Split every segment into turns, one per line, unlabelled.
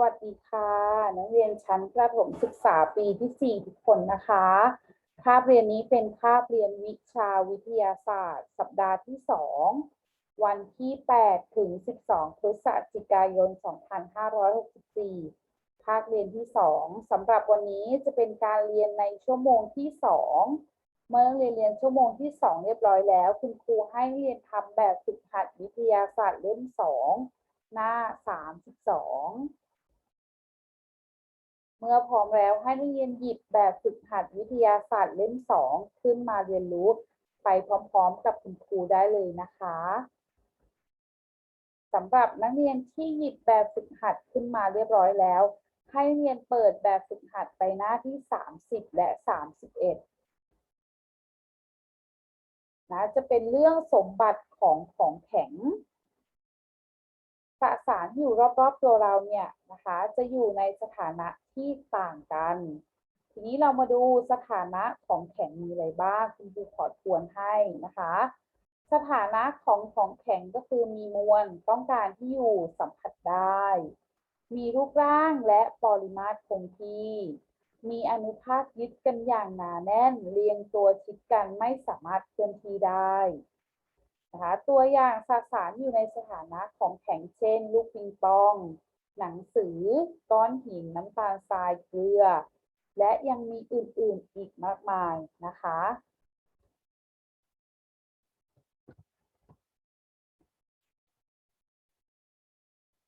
วัสดีค่ะ นักเรียนชั้นประถมศึกษาปีที่ 4 ทุกคนนะคะ คาบเรียนนี้เป็นคาบเรียนวิชาวิทยาศาสตร์ สัปดาห์ที่ 2 วันที่ 8 ถึง 12 พฤศจิกายน 2564 ภาคเรียนที่ 2สำหรับวันนี้จะเป็นการเรียนในชั่วโมงที่ 2 เมื่อเรียนเรียนชั่วโมงที่ 2 เรียบร้อยแล้ว คุณครูให้เรียนทำแบบฝึกหัดวิทยาศาสตร์เล่ม 2 หน้า 32 เมื่อพร้อมแล้วให้นักเรียนหยิบแบบฝึกหัดวิทยาศาสตร์เล่ม2ขึ้นมาเรียนรู้ไปพร้อมๆ กับคุณครูได้เลยนะคะสำหรับนักเรียนที่หยิบแบบฝึกหัดขึ้นมาเรียบร้อยแล้ว ให้เรียนเปิดแบบฝึกหัดไปหน้าที่ 30 และ 31นะจะเป็นเรื่องสมบัติของของแข็ง สสารที่อยู่รอบๆตัวเราเนี่ยนะคะจะอยู่ในสถานะที่ต่างกัน ทีนี้เรามาดูสถานะของแข็งมีอะไรบ้างคุณครูขอทวนให้นะคะ สถานะของของแข็งก็คือมีมวลต้องการที่อยู่สัมผัสได้ มีรูปร่างและปริมาตรคงที่มีอนุภาคยึดกันอย่างหนาแน่นเรียงตัวชิดกันไม่สามารถเคลื่อนที่ได้ นะคะตัวอย่างสสารอยู่ในสถานะของแข็งเช่น ลูกปิงปอง หนังสือ ก้อนหิน น้ำตาลทรายเกลือ และยังมีอื่นๆอีกมากมายนะคะ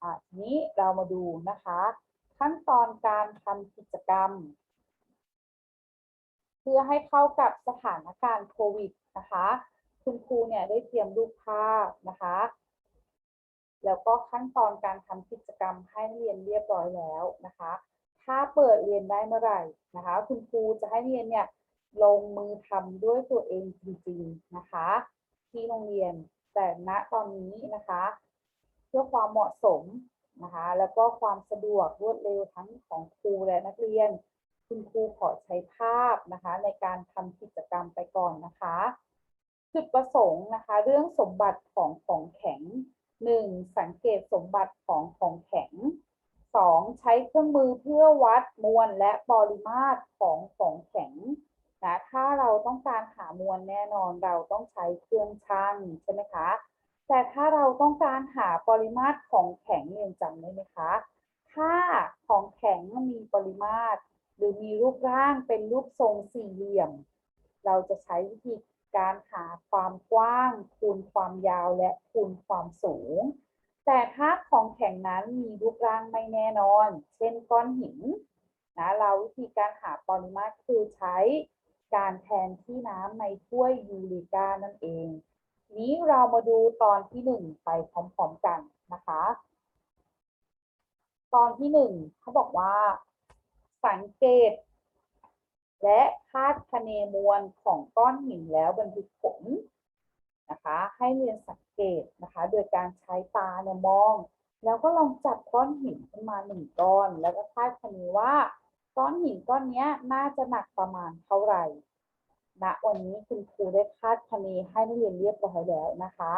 อะทีนี้เรามาดูนะคะ ขั้นตอนการทำกิจกรรม เพื่อให้เข้ากับสถานการณ์โควิดนะคะ คุณครูเนี่ยได้เตรียมรูปภาพนะคะ แล้วก็ขั้นตอนการทำกิจกรรมให้นักเรียนเรียบร้อยแล้วนะคะ ถ้าเปิดเรียนได้เมื่อไหร่นะคะ คุณครูจะให้เรียนเนี่ยลงมือทำด้วยตัวเองจริงๆนะคะ ที่โรงเรียนแต่ณตอนนี้นะคะ เพื่อความเหมาะสมนะคะ แล้วก็ความสะดวกรวดเร็วทั้งของครูและนักเรียน คุณครูขอใช้ภาพนะคะ ในการทำกิจกรรมไปก่อนนะคะ จุดประสงค์นะคะ เรื่องสมบัติของของแข็ง 1. สังเกตสมบัติของของแข็ง 2. ใช้เครื่องมือเพื่อวัดมวลและปริมาตรของของแข็งนะถ้าเราต้องการหามวลแน่นอนเราต้องใช้เครื่องชั่งใช่ไหมคะ แต่ถ้าเราต้องการหาปริมาตรของแข็งเรียนจำได้ไหมคะ ถ้าของแข็งมีปริมาตร หรือมีรูปร่างเป็นรูปทรงสี่เหลี่ยม เราจะใช้วิธี การหาความกว้าง คูณความยาวและคูณความสูง แต่ถ้าของแข็งนั้นมีรูปร่างไม่แน่นอน เช่นก้อนหินนะเราวิธีการหาปริมาตรคือใช้การแทนที่น้ำในถ้วยยูริกานั่นเอง นี้เรามาดูตอนที่หนึ่งไปพร้อมๆกันนะคะ ตอนที่หนึ่งเขาบอกว่า สังเกต และคาดคะเนมวลของก้อนหินแล้วบันทึกผลนะคะ ให้เรียนสังเกตนะคะ โดยการใช้ตาเนี่ยมอง แล้วก็ลองจับก้อนหินขึ้นมาหนึ่งก้อน แล้วก็คาดคะเนว่าก้อนหินก้อนนี้น่าจะหนักประมาณเท่าไหร่ณวันนี้คุณครูได้คาดคะเนให้นักเรียนเรียบร้อยแล้วนะคะ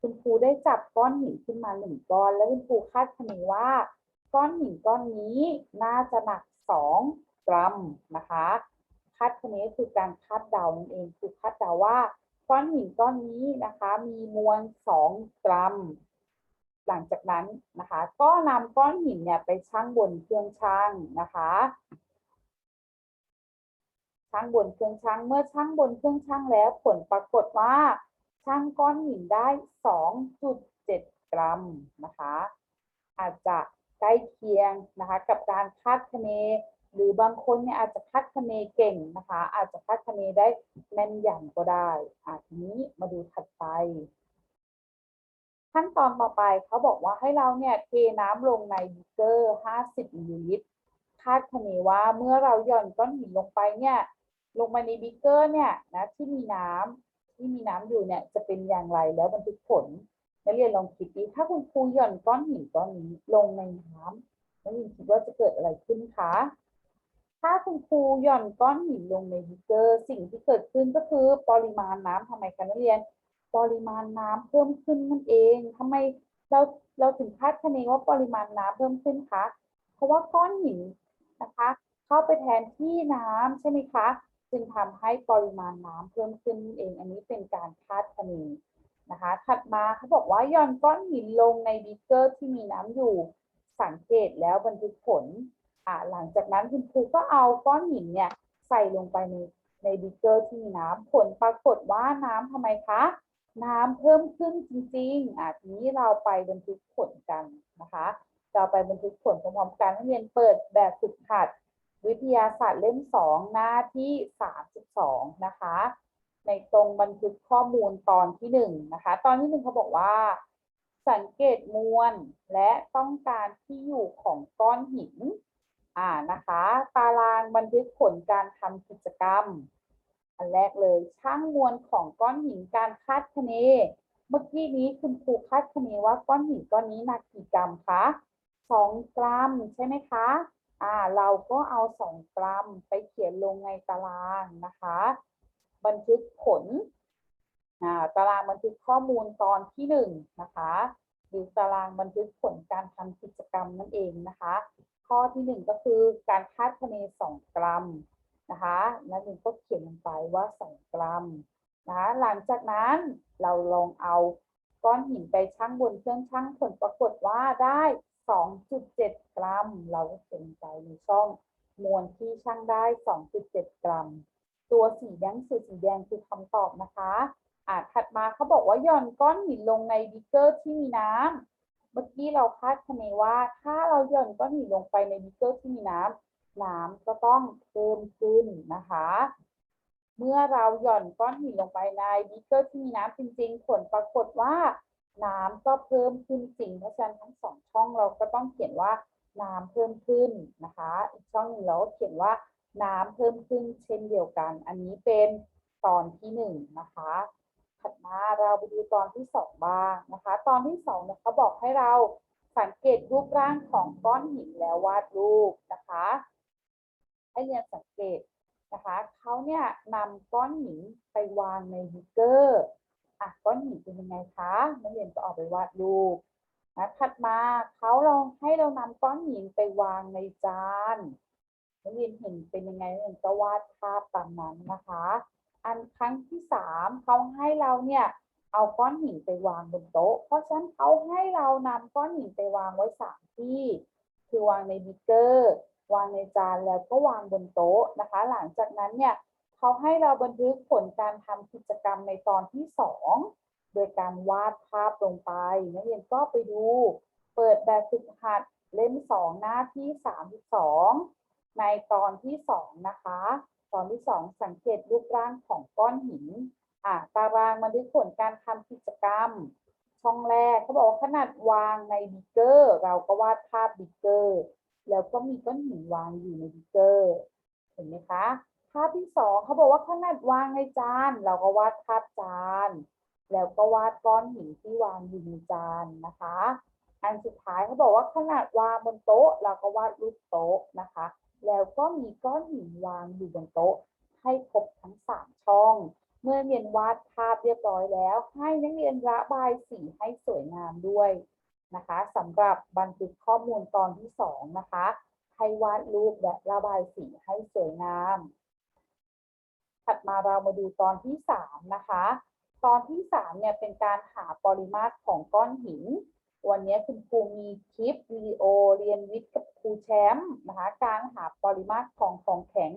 คุณครูได้จับก้อนหินขึ้นมาหนึ่งก้อน แล้วคุณครูคาดคะเนว่า ก้อนหินก้อนนี้น่าจะหนักสอง กรัมนะคะคาดคะเนคือการคาดเดานั่นเองคือคาดเดาว่าก้อนหินก้อนนี้นะคะมีมวลสองกรัม หลังจากนั้นนะคะก็นำก้อนหินเนี่ยไปชั่งบนเครื่องชั่งนะคะชั่งบนเครื่องชั่งเมื่อชั่งบนเครื่องชั่งแล้วผลปรากฏว่าชั่งก้อนหินได้ 2.7 กรัมนะคะ อาจจะใกล้เคียงนะคะกับการคาดคะเน หรือบางคนเนี่ยอาจจะคาดคะเนเก่งนะคะ อาจจะคาดคะเนได้แม่นยำก็ได้อะทีนี้มาดูถัดไป ขั้นตอนต่อไปเขาบอกว่าให้เราเนี่ยเทน้ำลงในบิกเกอร์50มิลลิลิตรคาดคะเนว่าเมื่อเราหย่อนก้อนหินลงไปเนี่ยลงไปในบิกเกอร์เนี่ยนะที่มีน้ำที่มีน้ำอยู่เนี่ยจะเป็นอย่างไรแล้วบันทึกผลนักเรียนลองคิดดิถ้าคุณครูหย่อนก้อนหินก้อนนี้ลงในน้ำนักเรียนคิดว่าจะเกิดอะไรขึ้นคะ ถ้าคุณครูหย่อนก้อนหินลงในบิกเกอร์สิ่งที่เกิดขึ้นก็คือปริมาณน้ำทำไมคะนักเรียน ปริมาณน้ำเพิ่มขึ้นนั่นเองทำไมเราเราถึงคาดคะเนว่าปริมาณน้ำเพิ่มขึ้นคะเพราะว่าก้อนหินนะคะ เข้าไปแทนที่น้ำใช่ไหมคะจึงทำให้ปริมาณน้ำเพิ่มขึ้นนั่นเอง อันนี้เป็นการคาดคะเนนะคะ ถัดมาเขาบอกว่าหย่อนก้อนหินลงในบิ๊กเกอร์ที่มีน้ำอยู่สังเกตแล้วบันทึกผล อ่าหลังจากนั้นคุณครูก็เอาก้อนหินเนี่ยใส่ลงไปในในบิ๊กเกอร์ที่มีน้ำผลปรากฏว่าน้ำทำไมคะ น้ำเพิ่มขึ้นจริงๆอะทีนี้เราไปบันทึกผลกันนะคะ เราไปบันทึกผลพร้อมๆกันนักเรียนเปิดแบบฝึกหัด วิทยาศาสตร์เล่มสองหน้าที่สามสิบสองนะคะ ในตรงบันทึกข้อมูลตอนที่หนึ่งนะคะ ตอนที่หนึ่งเขาบอกว่า สังเกตมวลและต้องการที่อยู่ของก้อนหิน อ่านะคะตารางบันทึกผลการทำกิจกรรม อันแรกเลยช่างมวลของก้อนหินการคาดคะเน เมื่อกี้นี้คุณครูคาดคะเนว่าก้อนหินก้อนนี้หนักกี่กรัมคะสองกรัมใช่ไหมคะอ่าเราก็เอาสองกรัมไปเขียนลงในตารางนะคะ บันทึกผลอ่าตารางบันทึกข้อมูลตอนที่หนึ่งนะคะหรือตารางบันทึกผลการทำกิจกรรมนั่นเองนะคะ ข้อที่หนึ่งก็คือการคาดคะเนสองกรัมนะคะนักเรียนก็เขียนลงไปว่าสองกรัมนะคะหลังจากนั้นเราลองเอาก้อนหินไปชั่งบนเครื่องชั่งผลปรากฏว่าได้ 2.7 กรัม เราก็เขียนไปในช่องมวลที่ชั่งได้ 2.7 กรัม ตัวสีแดงสีสีแดงคือคำตอบนะคะอ่าถัดมาเขาบอกว่าย่อนก้อนหินลงในบิกเกอร์ที่มีน้ำ เมื่อกี้เราคาดคะเนว่า ถ้าเราหย่อนก้อนหินลงไปในบิ๊กเกอร์ที่มีน้ำน้ำก็ต้องเพิ่มขึ้นนะคะ เมื่อเราหย่อนก้อนหินลงไปในบิ๊กเกอร์ที่มีน้ำจริง ๆ ผลปรากฏว่า น้ำก็เพิ่มขึ้นจริง เพราะฉะนั้นทั้งสองช่องเราก็ต้องเขียนว่าน้ำเพิ่มขึ้นนะคะ อีกช่องหนึ่งเราก็เขียนว่าน้ำเพิ่มขึ้นเช่นเดียวกัน อันนี้เป็นตอนที่หนึ่งนะคะ ถัดมาเราไปดูตอนที่สองบ้างนะคะ ตอนที่สองเนี่ยเขาบอกให้เราสังเกตรูปร่างของก้อนหินแล้ววาดรูปนะคะ ให้เรียนสังเกตนะคะเขาเนี่ยนำก้อนหินไปวางในบิกเกอร์อะก้อนหินเป็นยังไงคะนักเรียนก็ออกไปวาดรูปนะถัดมาเขาลองให้เรานำก้อนหินไปวางในจานนักเรียนเห็นเป็นยังไงนักเรียนก็วาดภาพตามนั้นนะคะ อันครั้งที่สามเขาให้เราเนี่ยเอาก้อนหินไปวางบนโต๊ะ เพราะฉะนั้นเขาให้เรานำก้อนหินไปวางไว้สามที่ คือวางในบิ๊กเกอร์วางในจานแล้วก็วางบนโต๊ะนะคะ หลังจากนั้นเนี่ยเขาให้เราบันทึกผลการทำกิจกรรมในตอนที่สองโดยการวาดภาพลงไปนักเรียนก็ไปดู เปิดแบบฝึกหัดเล่มสองหน้าที่สามสิบสองในตอนที่สองนะคะ ตอนที่สองสังเกตรูปร่างของก้อนหินอะตารางบันทึกผลการทำกิจกรรม ช่องแรกเขาบอกขนาดวางในบิกเกอร์ เราก็วาดภาพบิกเกอร์ แล้วก็มีก้อนหินวางอยู่ในบิกเกอร์เห็นไหมคะภาพที่สองเขาบอกว่าขนาดวางในจาน เราก็วาดภาพจาน แล้วก็วาดก้อนหินที่วางอยู่ในจานนะคะ อันสุดท้ายเขาบอกว่าขนาดวางบนโต๊ะเราก็วาดรูปโต๊ะนะคะ แล้วก็มีก้อนหินวางอยู่บนโต๊ะ ให้ครบทั้งสามช่อง เมื่อเรียนวาดภาพเรียบร้อยแล้ว ให้นักเรียนระบายสีให้สวยงามด้วยนะคะสำหรับบันทึกข้อมูลตอนที่สองนะคะให้วาดรูปและระบายสีให้สวยงาม ถัดมาเรามาดูตอนที่สามนะคะ ตอนที่สามเนี่ยเป็นการหาปริมาตรของก้อนหิน วันนี้คุณครูมีคลิปวิดีโอเรียนวิทย์กับครูแชมป์นะคะการหาปริมาตรของของแข็ง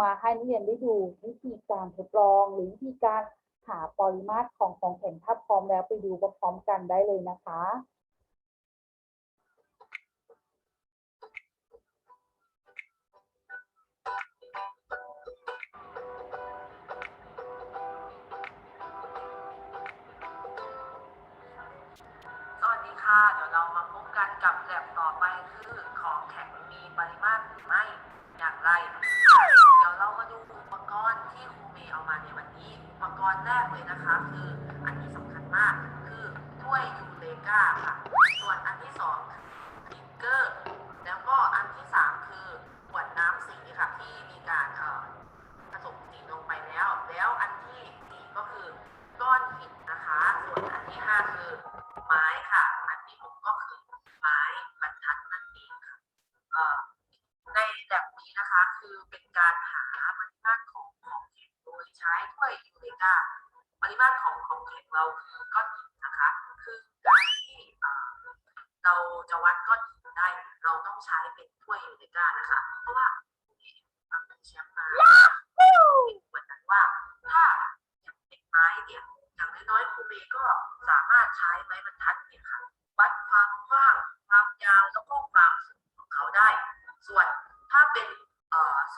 มาให้นักเรียนได้ดูวิธีการทดลอง หรือวิธีการหาปริมาตรของของแข็งถ้าพร้อมแล้วไปดูพร้อมกันได้เลยนะคะ
กันกับแกลบต่อไปคือของแข็งมีปริมาตรหรือไม่อย่างไร เดี๋ยวเรามาดูอุปกรณ์ที่ครูเมย์เอามาในวันนี้ อุปกรณ์แรกเลยนะคะ คืออันนี้สำคัญมากคือถ้วยยูเลกาค่ะ ส่วนอันที่สองคือฟิกเกอร์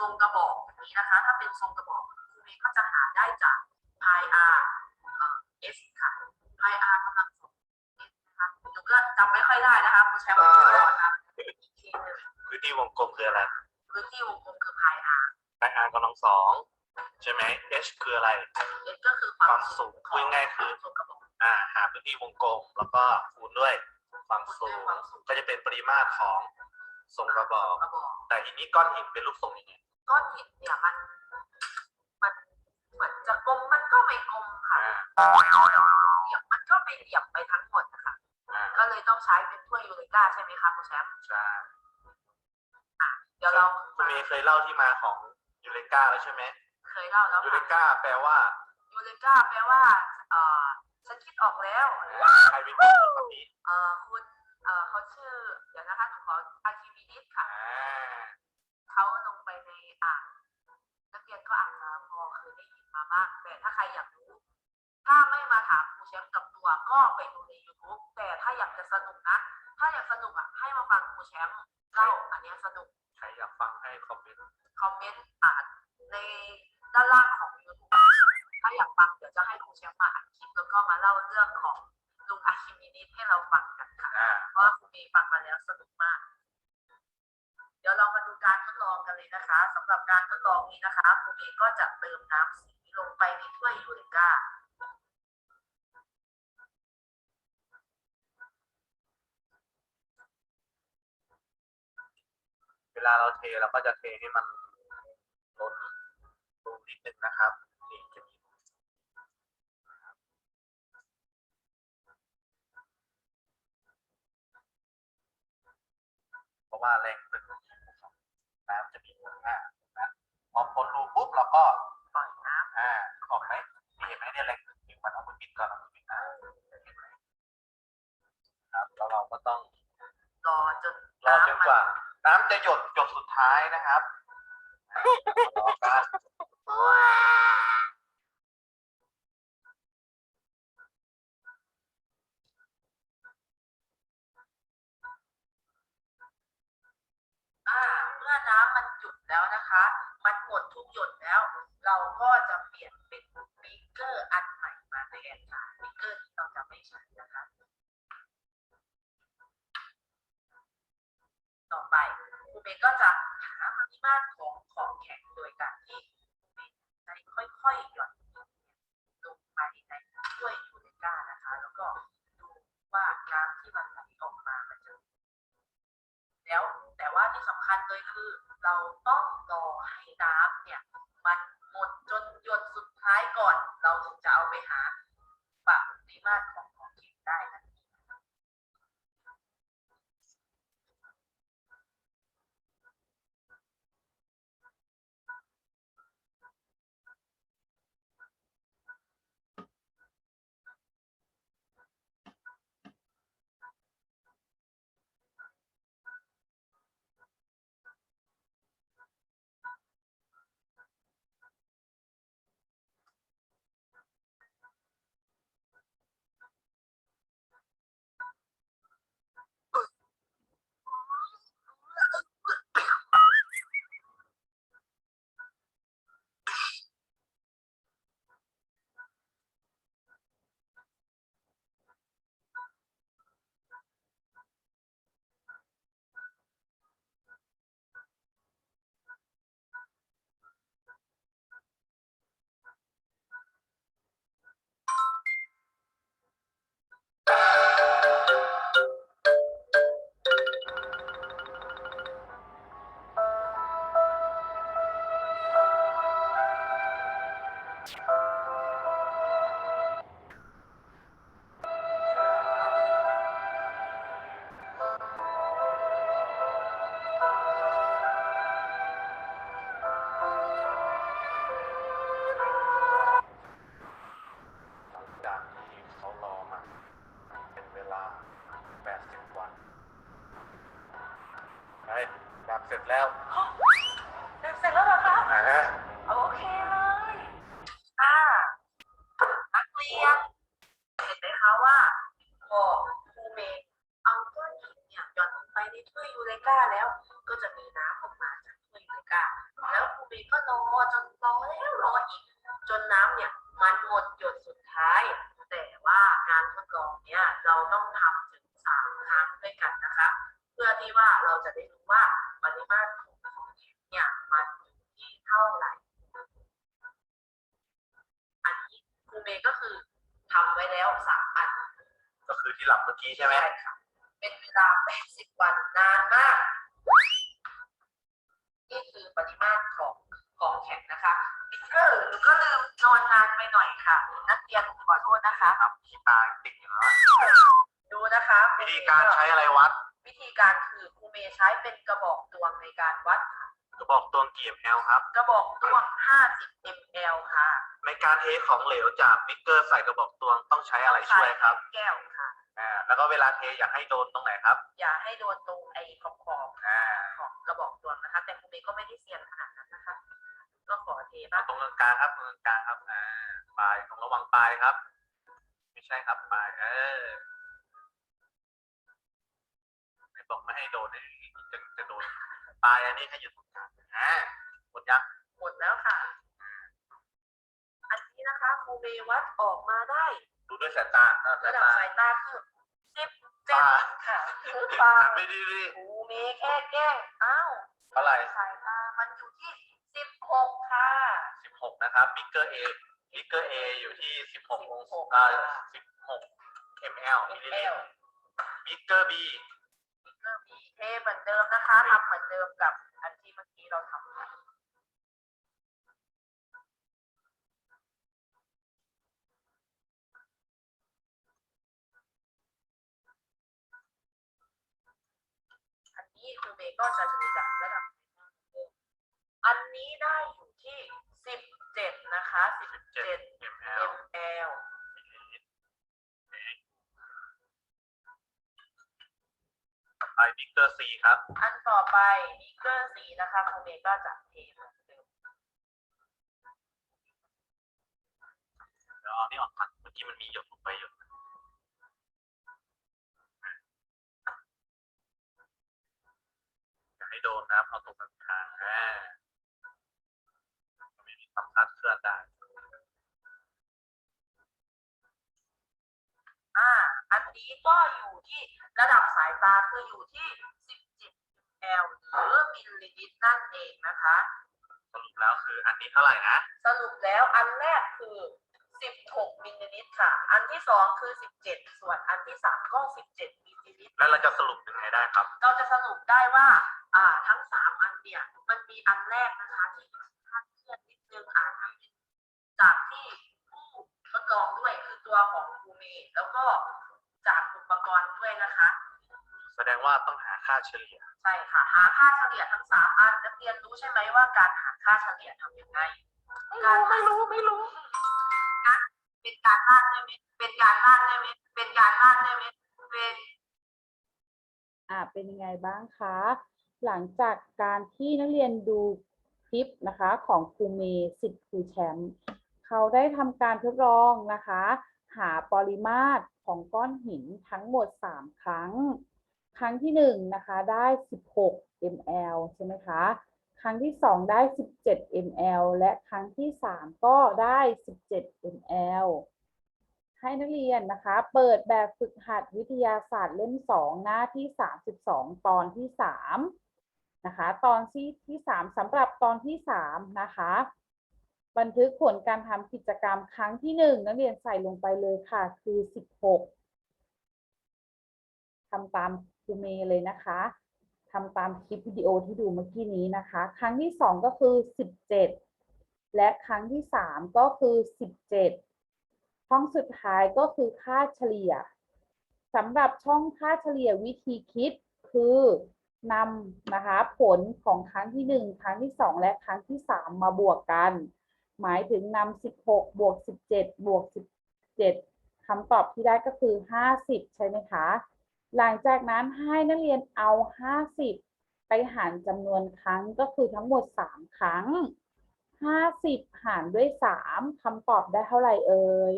ทรงกระบอกแบบนี้นะคะ ถ้าเป็นทรงกระบอกครูเมย์ก็จะหาได้จาก pi r เอ่อ s ค่ะ pi r กำลังสอง s นะคะหนูก็จำไม่ค่อยได้นะคะครูแชมป์บอกก่อนนะอีกทีหนึ่ง
พื้นที่วงกลมคืออะไร
พื้นที่วงกลมคือ pi r
ไออาร์กำลังสองใช่ไหม h คืออะไร
s ก็คือความ
ความสูง
ของ
พูดง่ายๆคือ
ทรงกระบอก
อ่าหาพื้นที่วงกลมแล้วก็คูณด้วยความสูง
ความสูง
ก็จะเป็นปริมาตรของทรงกระบอก
กระบอก
แต่ทีนี้ก้อนหินเป็นรูปทรงยังไง
ก้อนหินเนี่ยมัน มันเหมือนจะกลมมันก็ไม่กลมค่ะ
อ่า
เหลี่ยมมันก็ไม่เหลี่ยมไปทั้งหมดนะคะ
อ่า
ก็เลยต้องใช้เป็นถ้วยยูเรกาใช่ไหมคะคุณแชมป์
ใช่
เดี๋ยวเรา
คุณเมย์เคยเล่าที่มาของยูเรกาแล้วใช่ไหม
เคยเล่าแล้ว
ยูเร
ค่ะ
กาแปลว่า
ยูเรกาแปลว่าเอ่อฉันคิดออกแล้ว
ใครเป็นคนพูดคำนี้
เอ่อคุณเอ่อเขาชื่อ เดี๋ยวนะคะหนูขออาร์คิมิดิสค่ะ มาบ้างแต่ถ้าใครอยากรู้ ถ้าไม่มาถามครูแชมป์กับตัวก็ไปดูใน YouTube แต่ถ้าอยากจะสนุกนะ ถ้าอยากสนุกอะให้มาฟังครูแชมป์เล่าอันเนี้ยสนุก
ใครอยากฟังให้คอมเมนต์
คอมเมนต์อ่านในด้านล่างของ YouTube ถ้าอยากฟังเดี๋ยวจะให้ครูแชมป์มาอัดคลิปแล้วก็มาเล่าเรื่องของลุงอาคิมินิสให้เราฟังกันค่ะ
อ่า
เพราะว่าครูเมย์ฟังมาแล้วสนุกมาก เดี๋ยวเรามาดูการทดลองกันเลยนะคะสำหรับการทดลองนี้นะคะครูเมย์ก็จะเติมน้ำสีลงไปในถ้วยยูเรกา
เวลา เราเทเราก็จะเทให้มันล้นรูนิดนึงนะครับนี่จะมีเพราะว่าแรงตึงของน้ำจะมีผลมากนะพอพ้นรูปุ๊บเราก็
ปล่อยน้
อ่าออกไหมนี่เห็นไหมเนี่ยแรงตึงจริงมันเอามือปิดก่อนเอามือปิดอ่าเห็นไหมครับแล้วเราก็ต้องำ
รอจน
รอจน
น้ำ
กว่า น้ำจะหยดหยด สุดท้ายนะครับรอการ
อ่าเมื่อน้ำมันหยุดแล้วนะคะ มันหมดทุกหยดแล้ว เราก็จะเปลี่ยนเป็นบิ๊กเกอร์อันใหม่มาแทนค่ะบิ๊กเกอร์ที่เราจะไม่ใช้นะคะ ต่อไป เมย์ก็จะหาปริมาตรของของแข็งโดยการที่เมย์ใช้ค่อยๆหย่อนลงไปในถ้วยยูเรกานะคะ แล้วก็ดูว่าน้ำที่มันไหลออกมามันจะแล้วแต่ว่าที่สำคัญเลยคือ เราต้องรอให้น้ำเนี่ยมันหมดจนหยดสุดท้ายก่อน เราถึงจะเอาไปหาปริมาตรของ แล้
ว
เด็กเสร็จแล้วเหรอคะ
อ่า
มย์ก็คือทำไว้แล้วสามอัน
ก็คือที่หลับเมื่อกี้ใช่ไหม
ค่ะเป็นเวลา80วันนานมาก นี่คือปริมาตรของของแข็งนะคะเออหนูก็ลืมนอนนานไปหน่อยค่ะ นักเรียนขอโทษนะคะ
ครับที่ตาติดอยู่แล้ว
ดูนะคะ
วิธีการใช้อะไรวัด
วิธีการคือครูเมย์ใช้เป็นกระบอกตวงในการวัดค่ะ
กระบอกตวงกี่ ml ครับ
กระบอกตวง50 ml ค่ะ
ในการเทของเหลวจากมิกเกอร์ใส่กระบอกตวงต้องใช้อะไรช่วยครับ
แก้วค่ะ
อ่าแล้วก็เวลาเทอยากให้โดนตรงไหนครับ
อย่าให้โดนตรงไอ้ขอบขอบ
อ่า
ๆของกระบอกตวงนะคะ แต่ครูเมย์ก็ไม่ได้เซียนขนาดนั้นนะคะ ก็ขอเทบ้าง
ตรงกลางๆครับตรงกลางๆครับอ่าปลายตรงระวังปลายครับ ไม่ใช่ครับปลายเออไม่บอกไม่ให้โดนนี่จะจะโดนปลายอันนี้ให้อยู่ตรงกลางอ่าหมดยัง
หมดแล้วค่ะอั นนี้นะคะครูเมย์วัดออกมาได้
ดูด้วยสายตาเออสา
ระ
ย
ดับ
ตา
สายตาคือสิบเจ็ด
ปลา
ค่ะคือปลา
ไม่ดีดี
ครูเมย์แค่แกล้งอ้าว
เท่าไหร่
สายตามันอยู่ที่สิบหกค่ะ
สิบหกนะครับมิกเกอร์เอมิกเกอร์เออยู่ที่สิบหกองศา
16
อ่าสิบหก ml มิลลิลิต
ml
รมิกเกอร์บี
เริ่มมีเทเหมือนเดิมนะคะทำเหมือนเดิมกับอันที่เมื่อกี้เราทำค่ะ อันนี้ครู เมย์ก็จะดูจากระดับอันนี้ได้อยู่ที่สิบเจ็ดนะคะสิบเจ็ด
ml
ml
ไปมิกเกอร์ซีครับ
อันต่อไปมิเกอร์สีนะคะครูเมย์ก็จะเทเหมือนเดิม
เดี๋ยวเอานี่ออกก่อนเมื่อกี้มันมีหยดลงไปหยดอย่าให้โดนนะครับเอาตรงกลางๆอ่าไม่มีความคลาดเคลื่อนได้
อ่า อันนี้ ก็อยู่ที่ระดับสายตาคืออยู่ที่ 17 ml หรือมิลลิลิตรนั่นเองนะคะ
สรุปแล้วคืออันนี้เท่าไหร่นะ
สรุปแล้วอันแรกคือ 16 มิลลิลิตรค่ะ อันที่สองคือ 17 ส่วนอันที่สามก็ 17 มิลลิลิตร
แล้วเราจะสรุปยังไงได้ครับ
เราจะสรุปได้ว่าอ่าทั้งสามอันเนี่ย มันมีอันแรกนะคะที่คลาดเคลื่อนนิดนึงอาจจะเป็นจากที่ผู้ทดลองด้วยคือตัวของครูเมย์แล้วก็ จากอุปกรณ์ด้วยนะคะ
แสดงว่าต้องหาค่าเฉลี่ย
ใช่ค่ะหาค่าเฉลี่ยทั้งสามอันนักเรียนรู้ใช่ไหมว่าการหาค่าเฉลี่ยทำยังไงการไม่รู้ไม่รู้นะเป็นการบ้านได้ไหมเป็นการบ้านได้ไหมเป็นการบ้านได้ไหมเป็น
อ่าเป็นยังไงบ้างคะ หลังจากการที่นักเรียนดูคลิปนะคะของครูเมย์สิทธิ์ครูแชมป์เขาได้ทำการทดลองนะคะ หาปริมาตร ของก้อนหินทั้งหมด 3 ครั้ง ครั้งที่1นะคะได้ 16 ml ใช่ไหมคะ ครั้งที่ 2 ได้ 17 ml และครั้งที่ 3 ก็ได้ 17 ml ให้นักเรียนนะคะ เปิดแบบฝึกหัดวิทยาศาสตร์เล่ม 2 หน้าที่ 32 ตอนที่ 3 นะคะ ตอนที่ที่ 3สำหรับตอนที่ 3 นะคะ บันทึกผลการทำกิจกรรมครั้งที่1นักเรียนใส่ลงไปเลยค่ะ คือ 16ทำตามครูเมย์เลยนะคะทำตามคลิปวิดีโอที่ดูเมื่อกี้นี้นะคะ ครั้งที่2ก็คือ 17 และครั้งที่3ก็คือ 17 ช่องสุดท้ายก็คือค่าเฉลี่ยสำหรับช่องค่าเฉลี่ยวิธีคิดคือนำนะคะผลของครั้งที่1ครั้งที่2และครั้งที่3มาบวกกัน หมายถึงนำ16บวก17บวก17คำตอบที่ได้ก็คือ50ใช่ไหมคะ หลังจากนั้นให้นักเรียนเอา50ไปหารจำนวนครั้งก็คือทั้งหมดสามครั้งห้าสิบหารด้วยสามคำตอบได้เท่าไหร่เอ่ย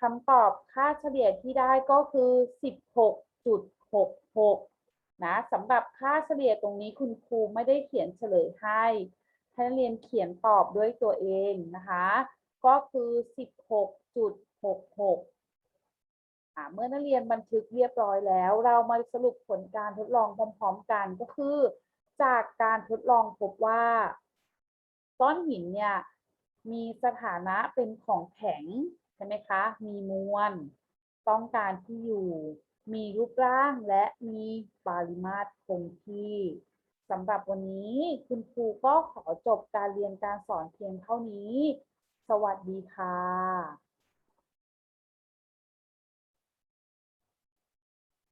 คำตอบค่าเฉลี่ยที่ได้ก็คือสิบหกจุดหกหกนะสำหรับค่าเฉลี่ยตรงนี้คุณครูไม่ได้เขียนเฉลยให้ ให้นักเรียนเขียนตอบด้วยตัวเองนะคะ ก็คือสิบหกจุดหกหกอ่าเมื่อนักเรียนบันทึกเรียบร้อยแล้ว เรามาสรุปผลการทดลองพร้อมๆกันก็คือ จากการทดลองพบว่าก้อนหินเนี่ยมีสถานะเป็นของแข็งใช่ไหมคะ มีมวล ต้องการที่อยู่ มีรูปร่างและมีปริมาตรคงที่ สำหรับวันนี้คุณครูก็ขอจบการเรียนการสอนเพียงเท่านี้ สวัสดีค่ะ